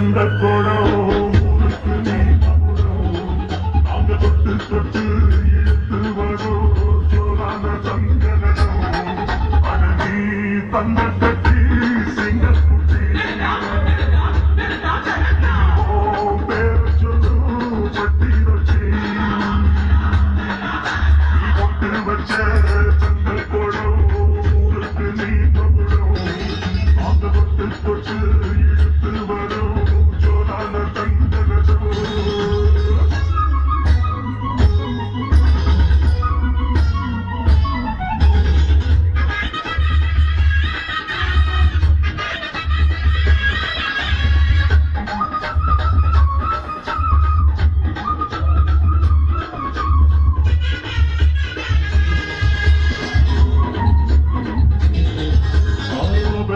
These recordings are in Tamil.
தந்த குடம் ஊருக்கு நீ மகுடம் நாங்க தொட்டு தொட்டு இழுத்து வரும் சோழான தங்கனம் அட நீ தந்த கட்டி சிங்கக்குட்டி ஓ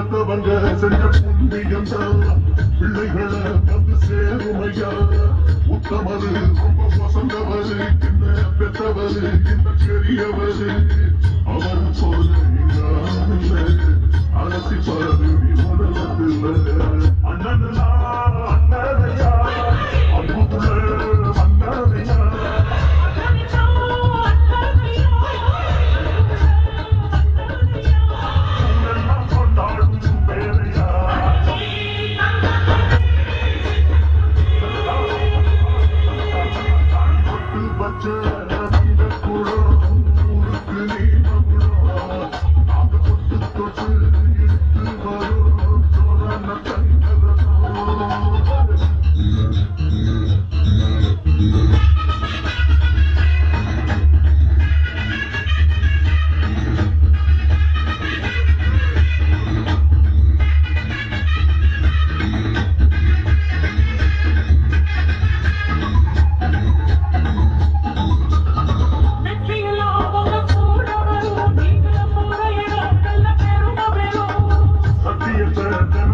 பெத்தவங்க செஞ்ச புண்ணியம் பிள்ளைகளை வந்து சேருமையா. உத்தமரு ரொம்ப வசந்தவரு என்ன பெத்தவரு என்ன பெரியவரு. அவர் சொல்லுங்க அந்த Thank you.